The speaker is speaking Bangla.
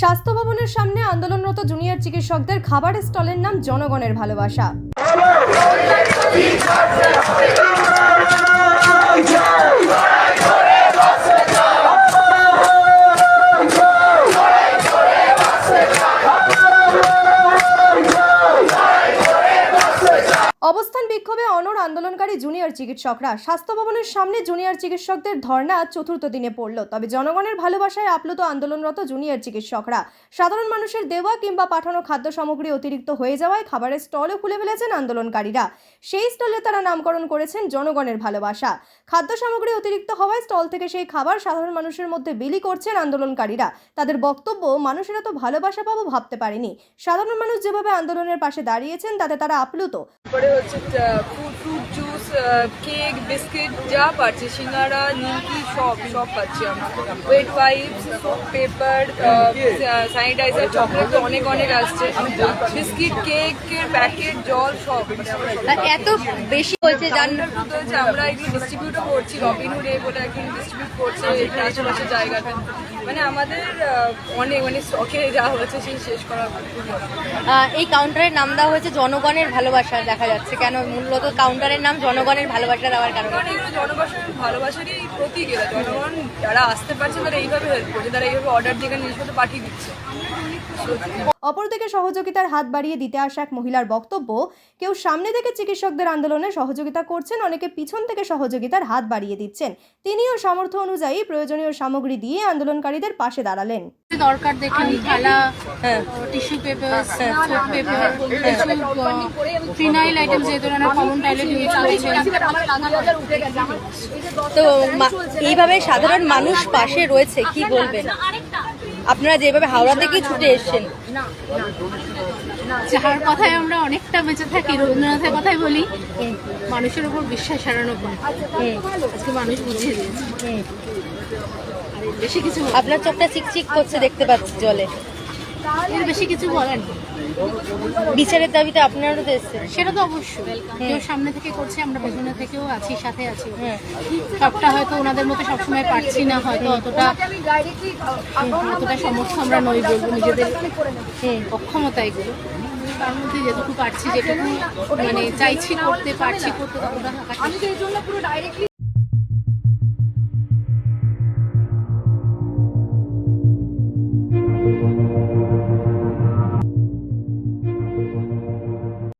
স্বাস্থ্য ভবনের সামনে আন্দোলনরত জুনিয়র চিকিৎসকদের খাবারের স্টলের নাম জনগণের ভালোবাসা। অবস্থান বিক্ষোভে অনর আন্দোলনকারী জুনিয়র চিকিৎসকরা স্বাস্থ্য ভবনের সামনে জুনিয়র চিকিৎসকদের ধর্ণা চতুর্থ দিনে পড়ল। তবে জনগণের ভালোবাসায় আপ্লুত আন্দোলনরত জুনিয়র চিকিৎসকরা সাধারণ মানুষের দেওয়া কিংবা পাঠানো খাদ্য সামগ্রী অতিরিক্ত হয়ে যাওয়ায় খাবারের স্টলও খুলে ফেলেছেন আন্দোলনকারীরা। সেই স্টলে তারা নামকরণ করেছেন জনগণের ভালোবাসা। খাদ্য সামগ্রী অতিরিক্ত হওয়ায় স্টল থেকে সেই খাবার সাধারণ মানুষের মধ্যে বিলি করছেন আন্দোলনকারীরা। তাদের বক্তব্য, মানুষেরা তো ভালোবাসা পাবো ভাবতে পারেনি। সাধারণ মানুষ যেভাবে আন্দোলনের পাশে দাঁড়িয়েছেন, তাতে তারা আপ্লুত। হচ্ছে fruit fruit juice cake biscuit যা পাচ্ছি সিঙ্গারা নিমকি সব সব পাচ্ছি আমরা। Wet wipes paper sanitiser chocolate তো অনেক অনেক আসছে। বিস্কিট কেকের প্যাকেট জল সব। মানে এত বেশি হয়েছে হচ্ছে আমরা একদিন ডিস্ট্রিবিউটও করছি রবিনহুড এ বলে একদিন ডিস্ট্রিবিউট করছে এটা আশেপাশে জায়গাটা। মানে আমাদের অনেক মানে স্টকে যা হয়েছে সেই শেষ করা এই কাউন্টারের নাম দেওয়া হয়েছে জনগণের ভালোবাসা দেখা যাচ্ছে। কেন? মূলত কাউন্টারের নাম জনগণের ভালোবাসা দেওয়ার কারণে। জনগণের ভালোবাসারই প্রতীক এরা। জনগণ যারা আসতে পারছে তারা এইভাবে হেল্প করছে তারা এইভাবে অর্ডার দিয়ে জিনিসপত্র পাঠিয়ে দিচ্ছে। অপরদিকে সহযোগিতার হাত বাড়িয়ে দিতে আসা এক মহিলার বক্তব্য কেউ সামনে থেকে চিকিৎসকদের আন্দোলনে সহযোগিতা করছেন অনেকে পিছন থেকে সহযোগিতার হাত বাড়িয়ে দিচ্ছেন। তিনিও সামর্থ্য অনুযায়ী প্রয়োজনীয় সামগ্রী দিয়ে আন্দোলনকারীদের পাশে দাঁড়ালেন। দরকার দেখলাম থালা হ্যাঁ টিস্যু পেপার পেপার কিছু ফিনাইল আইটেম যে ধরনের কমন টয়লেট ইউজ করেছে তো এইভাবে সাধারণ মানুষ পাশে রয়েছে কি বলবেন? আপনারা যেভাবে হাওড়া থেকে ছুটে এসেছেন। যার কথায় আমরা অনেকটা বেঁচে থাকি রবীন্দ্রনাথের কথাই বলি মানুষের উপর বিশ্বাস হারানো পায় আজকে মানুষ বুঝিয়ে দিয়েছে। বেশি কিছু আপনার চোখটা চিকচিক করছে দেখতে পাচ্ছি জলে। এর বেশি কিছু বলার নেই। বিচারের দাবিতে আপনারও তো সেটা তো অবশ্যই। কেউ সামনে থেকে করছে আমরা পেছনে থেকেও আছি সাথে আছি। হ্যাঁ। সবটা হয়তো ওনাদের মতো সবসময় পারছি না হয়তো অতটা অতটা সমর্থ আমরা নই বলব নিজেদের হুম অক্ষমতা এগুলো। তার মধ্যে যেটুকু পারছি যেটুকু মানে চাইছি করতে পারছি করতে ততটা থাকা